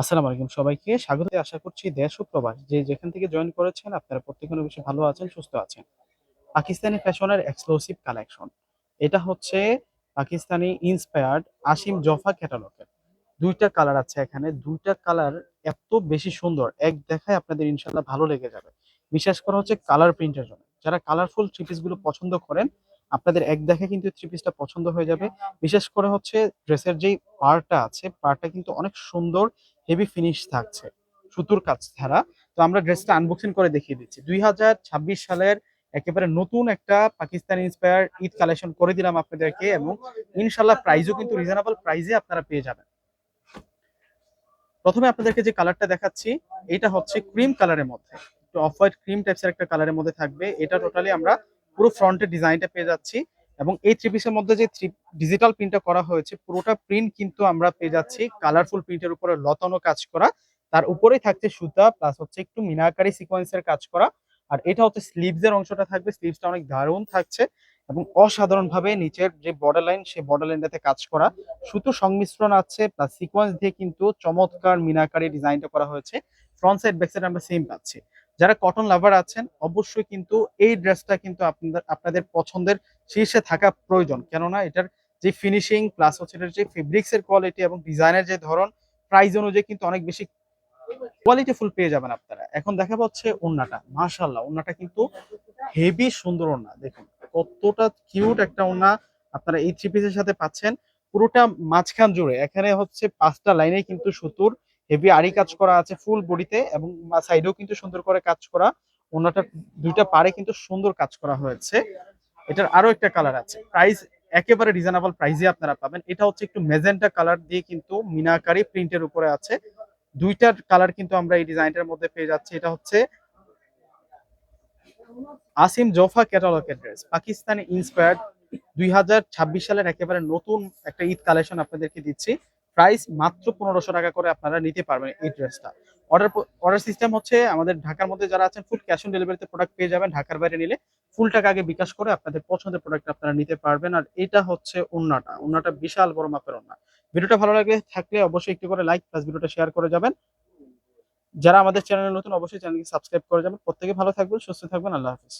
আসসালামু আলাইকুম সবাইকে। স্বাগত আশা করছি দেশ ও প্রবাস যে যেখান থেকে জয়েন করেছেন, আপনারা প্রত্যেকে বেশি ভালো আছেন, সুস্থ আছেন। পাকিস্তানি ফ্যাশনের এক্সক্লুসিভ কালেকশন এটা হচ্ছে পাকিস্তানি ইন্সপায়ার্ড আসিম জফা ক্যাটালগের দুইটা কালার আছে এখানে। দুইটা কালার এত বেশি সুন্দর। এক দেখায় আপনাদের ইনশাল্লাহ ভালো লেগে যাবে। বিশেষ করে হচ্ছে কালার প্রিন্টের জন্য। যারা কালারফুল থ্রি গুলো পছন্দ করেন, আপনাদের এক দেখে কিন্তু থ্রি পিসটা পছন্দ হয়ে যাবে। বিশেষ করে হচ্ছে ড্রেসের যেই পার্টটা আছে পার্টটা কিন্তু অনেক সুন্দর হেভি ফিনিশ থাকছে, সুতোর কাজ ছাড়া। তো আমরা ড্রেসটা আনবক্সিং করে দেখিয়ে দিচ্ছি। দুই হাজার ছাব্বিশ সালের একেবারে নতুন একটা পাকিস্তান ইন্সপায়ার ঈদ কালেকশন করে দিলাম আপনাদেরকে এবং ইনশাল্লাহ প্রাইসও কিন্তু রিজনেবল প্রাইসে আপনারা পেয়ে যাবেন। প্রথমে আপনাদেরকে যে কালারটা দেখাচ্ছি, এটা হচ্ছে ক্রিম কালারের মধ্যে। অফ হোয়াইট ক্রিম টাইপসের একটা কালারের মধ্যে থাকবে। এটা টোটালি আমরা পুরো ফ্রন্টের ডিজাইনটা পেয়ে যাচ্ছি। এবং এই থ্রি পিসের মধ্যে যে ডিজিটাল প্রিন্টটা করা হয়েছে, পুরোটা প্রিন্ট কিন্তু আমরা পেয়ে যাচ্ছি কালারফুল প্রিন্টের উপরে লতানো কাজ করা। তার উপরেই থাকছে সুতা প্লাস হচ্ছে একটু মিনাকারি সিকোয়েন্সের কাজ করা। আর এটা হচ্ছে স্লিভস এর অংশটা থাকবে স্লিভসটা অনেক দারুণ থাকছে এবং অসাধারণ ভাবে নিচের যে বর্ডার লাইন সেই বর্ডার লাইনটাতে কাজ করা। সুতো সংমিশ্রণ আছে প্লাস সিকোয়েন্স দিয়ে কিন্তু চমৎকার মিনাকারি ডিজাইনটা করা হয়েছে। ফ্রন্ট সাইড ব্যাক সাইড আমরা সেম পাচ্ছি। যারা কটন লাভার আছেন, অবশ্যই কিন্তু এই ড্রেসটা কিন্তু আপনাদের আপনাদের পছন্দের শীর্ষে থাকা প্রয়োজন। কেননা এটার যে ফিনিশিং প্লাস হচ্ছে এটার যে ফেব্রিক্স এর কোয়ালিটি এবং ডিজাইনের যে ধরন প্রাইস অনুযায়ী কিন্তু অনেক বেশি কোয়ালিটিফুল পেয়ে যাবেন আপনারা। এখন দেখা পাচ্ছে ওন্নাটা মাশাল্লাহ ওন্নাটা কিন্তু হেভি সুন্দর ওন্না দেখুন, কতটা কিউট একটা ওন্না আপনারা এই থ্রি পিসের সাথে পাচ্ছেন। পুরোটা মাঝখান জুড়ে। এখানে হচ্ছে পাঁচটা লাইনে কিন্তু সুতোর হেভি আড়ি কাজ করা আছে ফুল বডিতে এবং সাইডেও কিন্তু সুন্দর করে কাজ করা। ওনাটা দুইটা পারে কিন্তু সুন্দর কাজ করা হয়েছে। এটার আরও একটা কালার আছে। প্রাইস একেবারে রিজনেবল প্রাইসে আপনারা পাবেন। এটা হচ্ছে একটু মেজেন্টা কালার দিয়ে কিন্তু মিনাকারি প্রিন্টের উপরে আছে। দুইটার কালার কিন্তু আমরা এই ডিজাইনটার মধ্যে পেয়ে যাচ্ছি। এটা হচ্ছে আসিম জোফা ক্যাটালগের ড্রেস পাকিস্তানি ইন্সপায়ার্ড দুই হাজার ছাব্বিশ সালের একেবারে নতুন একটা ঈদ কালেকশন আপনাদেরকে দিচ্ছি। প্রাইস মাত্র পনেরোশো টাকা করে আপনারা নিতে পারবেন এই ড্রেসটা অর্ডার অর্ডার সিস্টেম হচ্ছে আমাদের ঢাকার মধ্যে যারা আছেন ফুল ক্যাশ অন ডেলিভারিতে প্রোডাক্ট পেয়ে যাবেন। ঢাকার বাইরে নিলে ফুল টাকা আগে বিকাশ করে আপনাদের পছন্দের প্রোডাক্ট আপনারা নিতে পারবেন। আর এটা হচ্ছে ওন্নাটা। ওন্নাটা বিশাল বড় মাপের ওন্না। ভিডিওটা ভালো লাগলে থাকলে অবশ্যই একটু করে লাইক প্লাস ভিডিওটা শেয়ার করে যাবেন। যারা আমাদের চ্যানেলে নতুন, অবশ্যই চ্যানেলকে সাবস্ক্রাইব করে যাবেন। প্রত্যেকে ভালো থাকবেন, সুস্থ থাকবেন। আল্লাহ হাফিজ।